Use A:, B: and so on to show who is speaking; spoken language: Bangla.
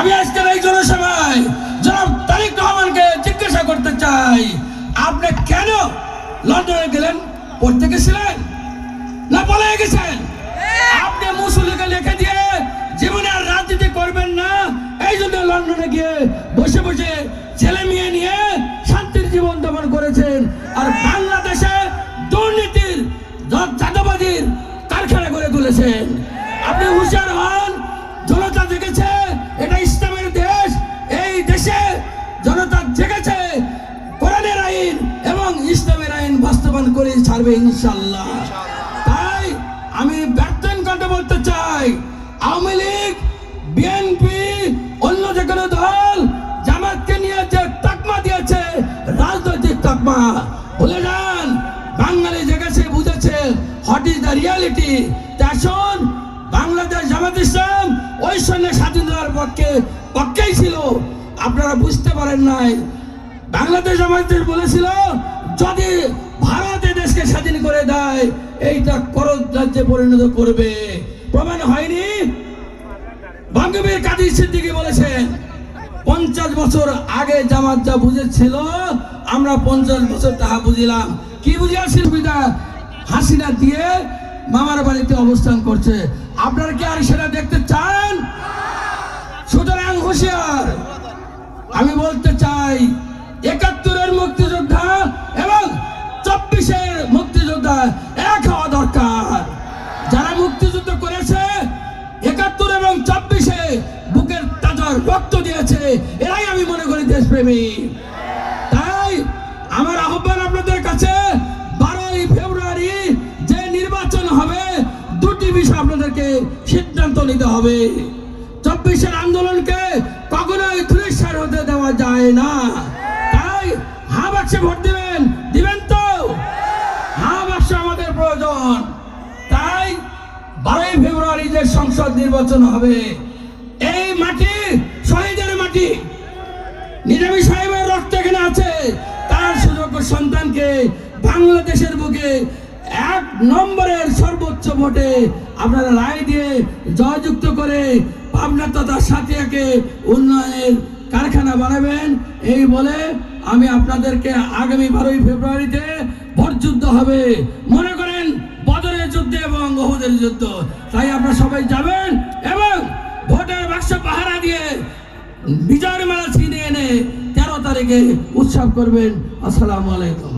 A: আমি আজকের এই জনসভায় জনাব তারিক রহমানকে জিজ্ঞাসা করতে চাই, আপনি কেন লন্ডনে গেলেন, পড়তে গেছিলেন, না বলে গেছেন? আপনি মুসলিকে লিখে দিয়ে জীবনে আর রাজনীতি করবেন না, এই জন্য লন্ডনে গিয়ে বসে বসে ছেলে মেয়ে নিয়ে শান্তির জীবন যাপন করেছেন আর বাংলাদেশে দুর্নীতির জ- চাঁদাবাজির কারখানা করে তুলেছেন। আপনি হুঁশিয়ার হন জনতা জেগেছে কোরআনের আইন এবং ইসলামের আইন বাস্তবায়ন করে ছাড়বে ইনশাল্লাহ তাই আমি ব্যর্থন কথা বলতে চাই, আওয়ামী লীগ, বিএনপি, অন্য যে কোনো দল জামাতকে নিয়ে যে তাকমা দিয়েছে, রাজনৈতিক তাকমা, ভুলে যান, বাঙালি জেগেছে, বুঝেছে হোয়াট ইজ দ্য রিয়ালিটি আসুন বাংলাদেশ জামাত ইসলাম ওই সঙ্গে স্বাধীনতার পক্ষে পক্ষেই ছিল। আপনারা বুঝতে পারেন নাই। বাংলাদেশ আমাদের বলেছিল, যদি ভারত দেশকে স্বাধীন করে দেয়, এইটা করজ রাজ্যে পরিণত করবে। প্রমাণ হয়নি। বঙ্গবীর কাজী সিদ্দিকী বলেছেন, পঞ্চাশ বছর আগে জামাত যা বুঝেছিল, আমরা পঞ্চাশ বছর তাহা বুঝিলাম। কি বুঝিয়াছিল বিদা হাসিনা দিয়ে মামার বাড়িতে অবস্থান করছে? আপনারা কি আর সেটা দেখতে চান? সুতরাং হুঁশিয়ার। আমি বলতে চাই, একাত্তরের মুক্তিযোদ্ধা এবং চব্বিশের মুক্তিযোদ্ধা এক হওয়া দরকার। যারা মুক্তিযুদ্ধ করেছে, একাত্তর এবং চব্বিশে বুকের তাজার রক্ত দিয়েছে, এরাই আমি মনে করি দেশপ্রেমী। তাই আমার আহ্বান আপনাদের কাছে, বারোই ফেব্রুয়ারি যে নির্বাচন হবে, দুটি বিষয় আপনাদেরকে সিদ্ধান্ত নিতে হবে। চব্বিশের আন্দোলনকে ফেব্রুয়ারি যে সংসদ নির্বাচন হবে, এই মাটি, শহীদের মাটি, নিজামী সাহেবের রক্ত এখানে আছে, তার সুযোগ্য সন্তানকে বাংলাদেশের বুকে এক নম্বরের সর্বোচ্চ ভোটে আপনারা রায় দিয়ে জয়যুক্ত করে পাবনা তথা সাথিয়াকে উন্নয়নের কারখানা বানাবেন। এই বলে আমি আপনাদেরকে আগামী বারোই ফেব্রুয়ারিতে ভোট যুদ্ধ হবে। মনে এবং বহুদের যুদ্ধ। তাই আপনারা সবাই যাবেন এবং ভোটের বাক্স পাহারা দিয়ে বিজয়ের মেলা ছিনিয়ে এনে তেরো তারিখে উৎসব করবেন। আসসালামু আলাইকুম।